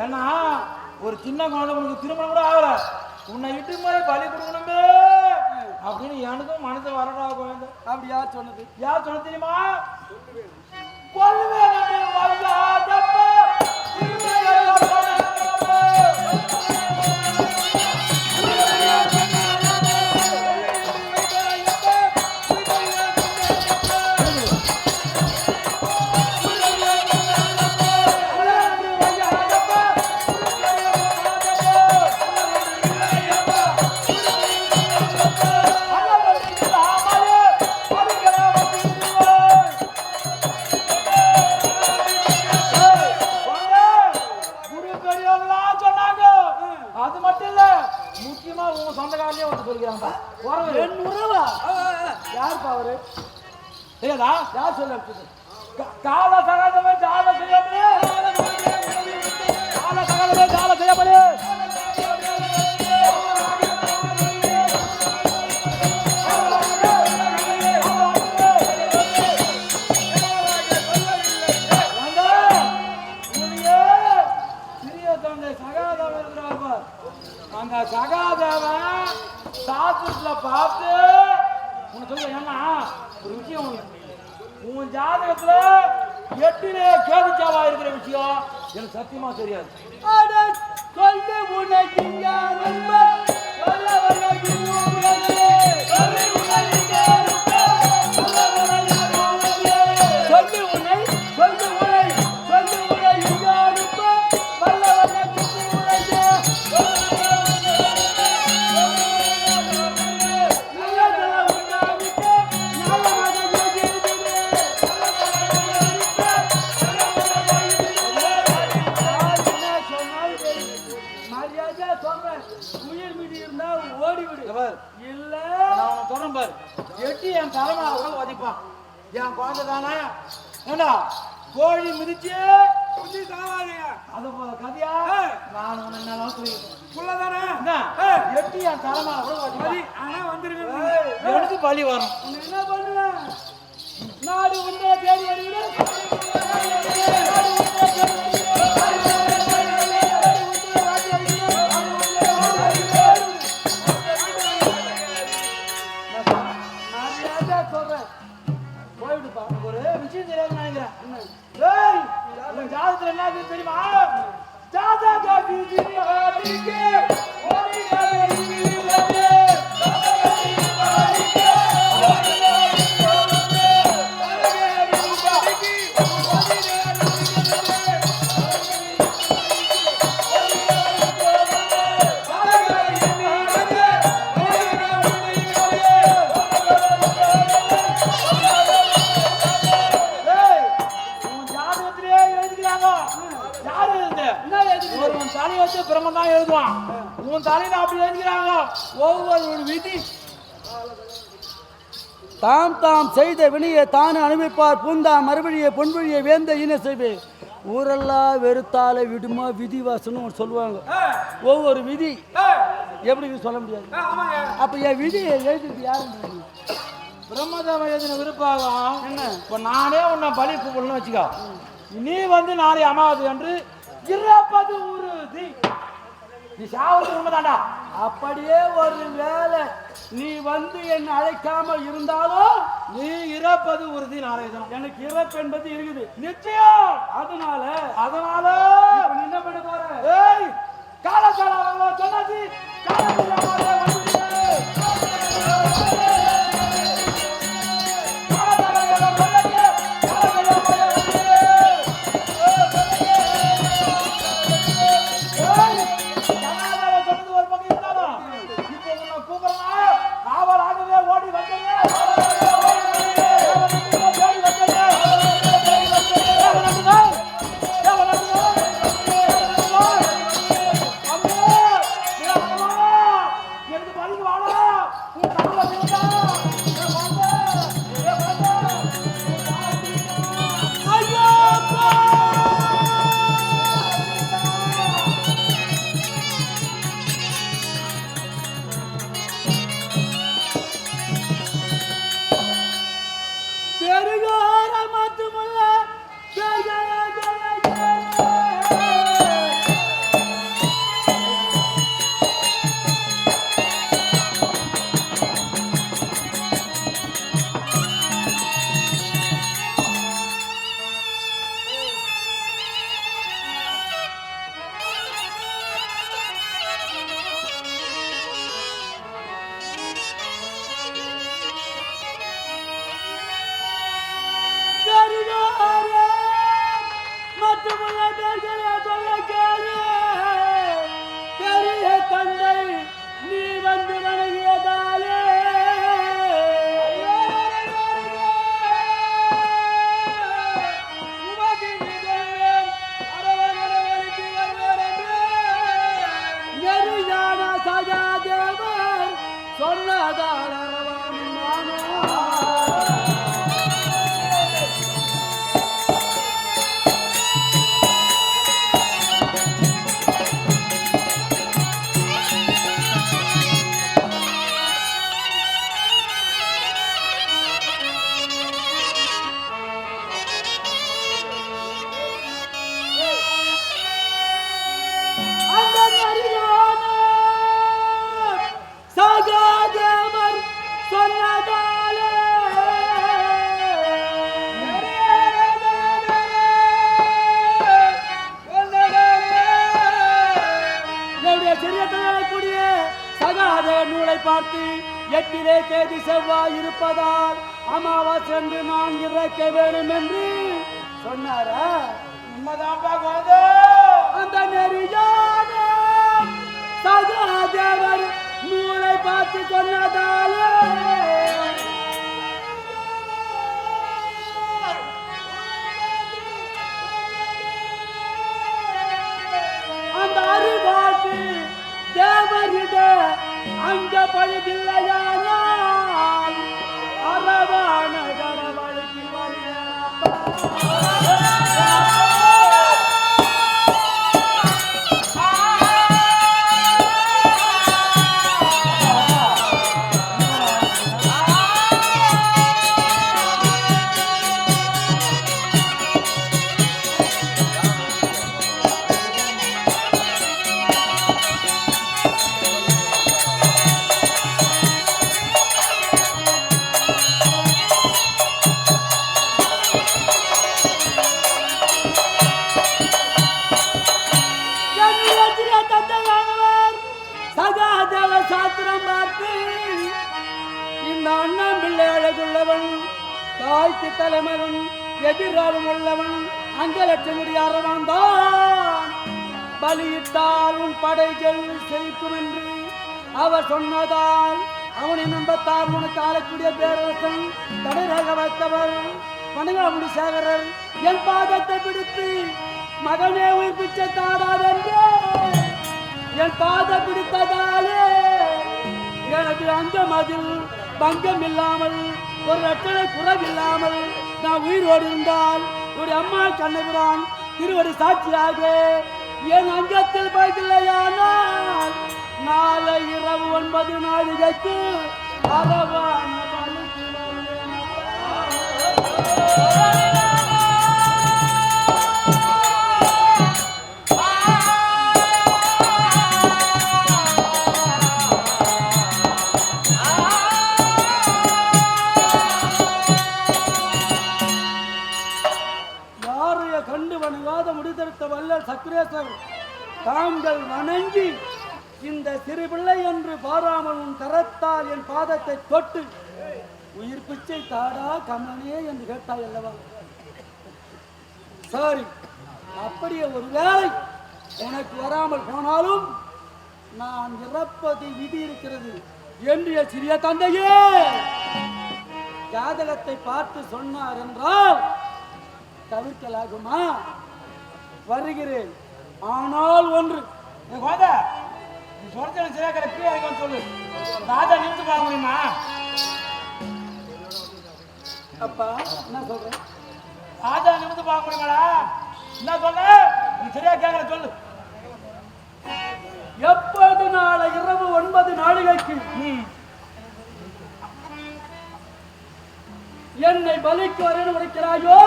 ஏன்னா ஒரு சின்ன குழந்தை உனக்கு திருமணம் கூட ஆகல. உன்னை இட்டு மாதிரி பலி கொடுக்கணுமே அப்படின்னு எனக்கும் மனசு வரடா குழந்தை அப்படியா சொன்னது? யார் சொல்ல தெரியுமா? யார் இடத்துல எட்டிலே கேது கேதுச்சாவா இருக்கிற விஷயம் எனக்கு சத்தியமா தெரியாது. அட சொல்லு உனக்கு என் குழந்தை தானே ஏண்டா? கோழி மிதிச்சு புத்தி சாவாதையா அது போல கதையா? நான் உன்னை என்ன சொல்லிக்கிறேன் புள்ளதானே என்ன? எட்டி என் தலைமையில கூட உதைப்பான் ஆனா வந்துருக்க எனக்கு பலி வரும் என்ன பண்ணுவேன்? நாடு உண்டே தேடி வருகிறேன். விதியாதிக்கு ஏய், ஒருவன் தலையை வச்சு பிரம்மன் தான் எழுதுவான். உன் தலையில அப்படி எழுதிக்கிறாங்க. ஒவ்வொரு விதி. தாம் தாம் செய்த வினையை தானே அனுபவிப்பார். பூந்தா மறுபடியை பொன்வழியை வேந்த இன செய்வே. ஊரெல்லாம் வெறுத்தால விடுமா விதி வாசனம் சொல்லுவாங்க. ஒவ்வொரு விதி. எப்படி சொல்ல முடியாது? அப்ப என் விதியை எழுதிட்டு யாரு பிரம்மதேவன் எழுதின விருப்பாகம். என்ன? இப்ப நானே உன்னை பலி கூப்பிடணும்னு வச்சுக்கோ. நீ வந்து நாளை அமாவது என்று இறப்பது உறுதி. நீ சாவது உண்மைதாண்டா அப்படியே ஒரு வேலை நீ வந்து என்னை அழைக்காமல் இருந்தாலும் நீ இறப்பது உறுதி நாளைதான் எனக்கு இறப்பு என்பது இருக்குது. நிச்சயம்! அதனால அதனால என்ன பண்ண போற? ஏய் காலசால சொன்னாச்சு. 你完了？你打我这个。Yaptım bunlar belgeler. எட்டிலே தேதி செவ்வாய் இருப்பதால் அமாவாசை என்று நான் இறக்க வேண்டும் என்று சொன்னாரா? உண்மைதான்ப்பா குழந்தை அந்த நெறியான சகாதேவர் நூலை பார்த்து சொன்னதாலே. அந்த அறிவாக்கு தேவரிட அங்க பழுதில்லையானால் தாய்க்கு தலைமகன் எதிராலும் உள்ளவன் அங்கலட்சுமி அரவன் பலியிட்டாலும் பலியிட்டால் படைகள் செழிக்கும் என்று அவர் சொன்னதால் அவனை நம்பத்தால் உனக்கு ஆளக்கூடிய பேரரசன் தடையாக வைத்தவர் பனகாமுடி சேகரர் என் பாதத்தை பிடித்து மகனே உயிர் பிச்சை தாடாதென்று என் பாதை பிடித்ததாலே எனக்கு அந்த அதில் பங்கம் இல்லாமல் ஒரு ரட்டனை இல்லாமல் நான் உயிரோடு இருந்தால் ஒரு அம்மா கண்ணபுரான் திருவடி சாட்சியாக என் அங்கத்தில் பயத்தில்லையானால் நாளை இரவு ஒன்பது நாளிகைக்கு அரவான முடிதெடுத்த வல்லல் தாங்கள் வணங்கி இந்த சிறு பிள்ளை என்று பாராமல் உன் கரத்தால் என் பாதத்தை தொட்டு உயிர் பிச்சை தாடா கமனே என்று கேட்டாய் அல்லவா? சரி அப்படியே ஒரு வேலை உனக்கு வராமல் போனாலும் நான் இறப்பது விதி இருக்கிறது என்று சிறிய தந்தையே ஜாதகத்தை பார்த்து சொன்னார் என்றால் தவிர்க்கலாகுமா? வருகிறேன். ஆனால் ஒன்று. ஏய் குழந்தை நீ சொல்றது சரியா கிடையாது கீழே சொல்லு. ராஜா நிமிந்து பார்க்க முடியுமா அப்பா என்ன சொல்றேன் ராஜா நிமிந்து பார்க்க முடியுமாடா என்ன சொல்ற? நீ சரியா கேட்கல சொல்லு. எப்போது நாளை இரவு ஒன்பது நாளிகைக்கு என்னை பலிக்கு வரேன்னு உரைக்கிறாயோ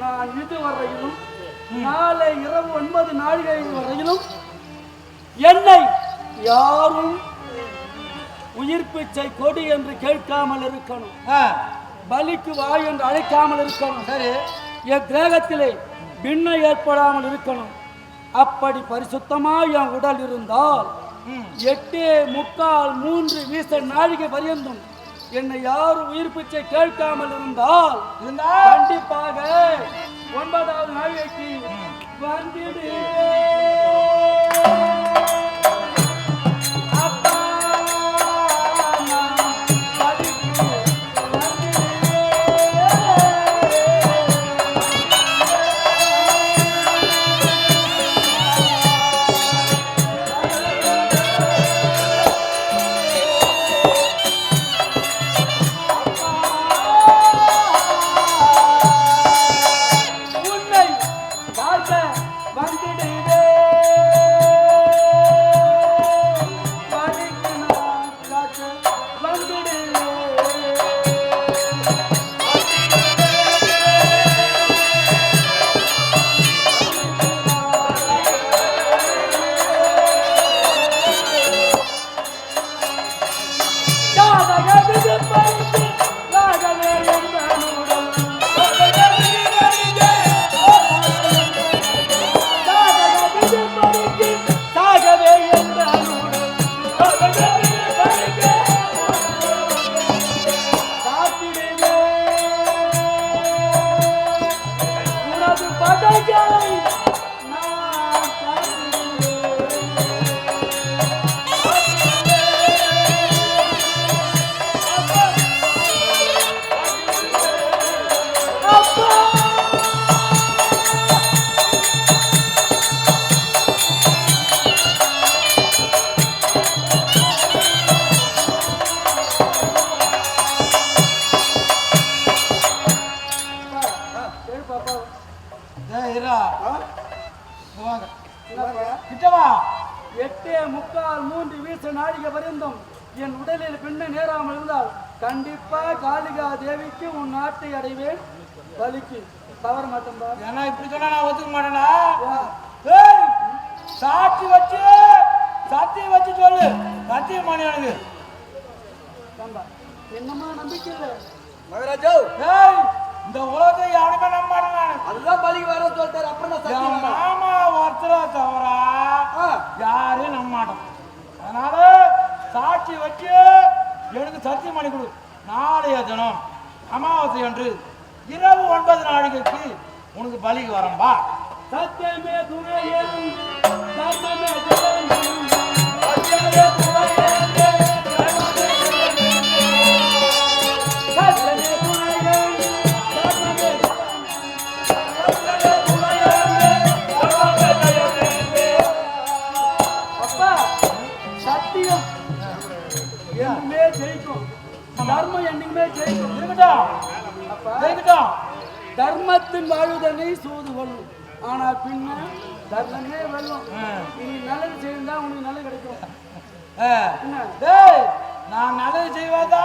நான் இதுவரையிலும் நாளை இரவு ஒன்பது நாழிகை வரையிலும் என்னை யாரும் உயிர் பிச்சை கொடி என்று கேட்காமல் இருக்கணும். பலிக்கு வா என்று அழைக்காமல் இருக்கணும். சரி. என் கிரகத்திலே பின்ன ஏற்படாமல் இருக்கணும். அப்படி பரிசுத்தமாய் என் உடல் இருந்தால் எட்டே முக்கால் மூன்று வீச நாழிகை பரியந்தம் என்னை யாரும் உயிர் பிச்சை கேட்காமல் இருந்தால் கண்டிப்பாக ஒன்பதாவது நாளைக்கு வந்துடு கண்டிப்பா காளிகா தேவிக்கு உன் நாட்டை அடைவேன். பலிக்கு. தவற மாட்டேன்பா ஏன்னா இப்படி சொன்னா நான் ஒத்துக்க மாட்டேனா? ஏய், சாட்சி வச்சு சத்தியம் வச்சு சொல்லு. சத்தியம் பண்ணி எனக்கு. என்னம்மா நம்பிக்கை இல்லை? மகாராஜா! ஏய் இந்த உலகத்தை எவனுமே நம்ப மாட்டேன். அதுதான் பலிக்கு வர சொல்லிட்டாரு அப்புறம் நான். மாமா ஒருத்தர தவிர ஆ, யாரையும் நம்ப மாட்டோம். அதனால சாட்சி வச்சு எனக்கு சத்தியம் பண்ணி கொடு. நாளைய தினம் அமாவாசை அன்று இரவு ஒன்பது நாளைக்கு உனக்கு பலிக்கு வரம்பா சத்தியமே துணையேன் சத்தியமே துணையேன் இருக்கட்டும் தர்மத்தின் வாழ்வதனை சூது வெல்லும் ஆனால் பின்ன தர்மமே வெல்லும். நீ நல்லது செய்தா உனக்கு நல்லது கிடைக்கும். நான் நல்லது செய்வதா?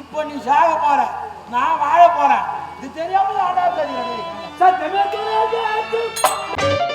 இப்ப நீ சாக போற. நான் வாழ போறேன். இது தெரியாம ஆண்டா தெரியும் சத்தியமே துணையேன்